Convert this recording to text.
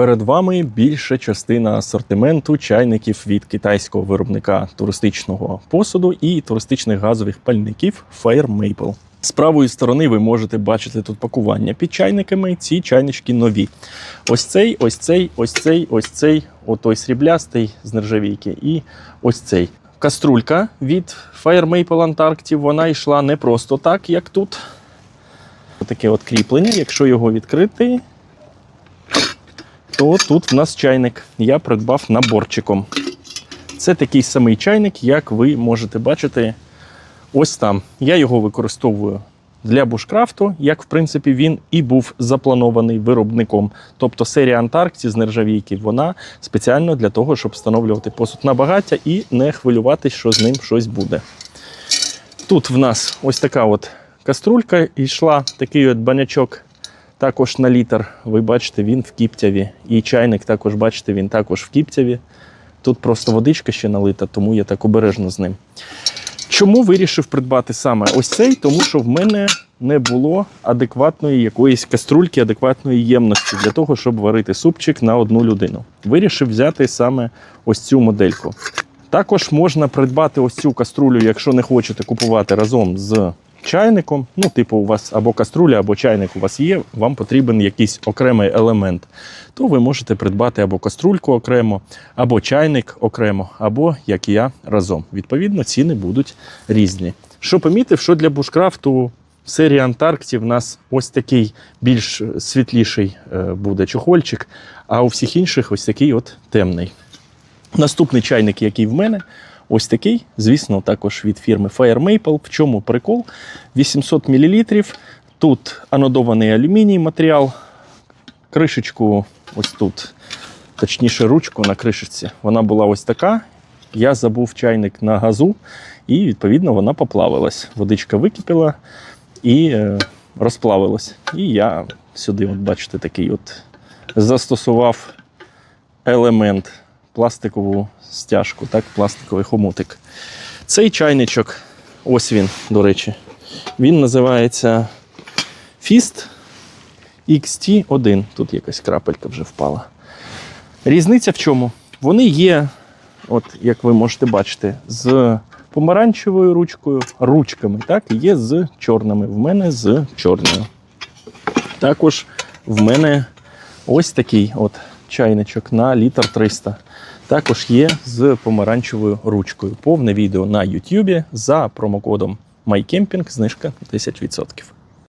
Перед вами більша частина асортименту чайників від китайського виробника туристичного посуду і туристичних газових пальників Fire Maple. З правої сторони ви можете бачити тут пакування під чайниками. Ці чайнички нові. Ось цей, ось цей, ось цей, ось цей, отой сріблястий з нержавійки, і ось цей. Каструлька від Fire Maple Antarctic, вона йшла не просто так, як тут. Таке от кріплення, якщо його відкрити, то тут в нас чайник. Я придбав наборчиком. Це такий самий чайник, як ви можете бачити ось там. Я його використовую для бушкрафту, як в принципі він і був запланований виробником. Тобто серія Антаркті з нержавійки, вона спеціально для того, щоб встановлювати посуд на багаття і не хвилюватись, що з ним щось буде. Тут в нас ось така от каструлька йшла такий от банячок також на літр. Ви бачите, він в кіптяві. І чайник також бачите, він також в кіптяві. Тут просто водичка ще налита, тому я так обережно з ним. Чому вирішив придбати саме ось цей? Тому що в мене не було адекватної якоїсь каструльки, адекватної ємності для того, щоб варити супчик на одну людину. Вирішив взяти саме ось цю модельку. Також можна придбати ось цю каструлю, якщо не хочете купувати разом з чайником. Ну, типу, у вас або каструля, або чайник у вас є, вам потрібен якийсь окремий елемент. То ви можете придбати або каструльку окремо, або чайник окремо, або як і я разом. Відповідно, ціни будуть різні. Що помітив, що для бушкрафту в серії Антаркті в нас ось такий більш світліший е, буде чохольчик, а у всіх інших ось такий от темний. Наступний чайник, який в мене, ось такий, звісно, також від фірми Fire Maple. В чому прикол? 800 мл. Тут анодований алюміній матеріал. Кришечку ось тут, точніше, ручку на кришечці. Вона була ось така. Я забув чайник на газу, і, відповідно, вона поплавилась. Водичка википіла і е, розплавилась. І я сюди, от бачите, такий от застосував елемент пластикову стяжку, так, пластиковий хомутик. Цей чайничок, ось він, до речі, він називається Fist XT1. Тут якась крапелька вже впала. Різниця в чому? Вони є, от як ви можете бачити, з помаранчевою ручкою, ручками, так, є з чорними. В мене з чорною. Також в мене ось такий от чайничок на літр 300. Також є з помаранчевою ручкою. Повне відео на YouTube за промокодом MyCamping, знижка 10%.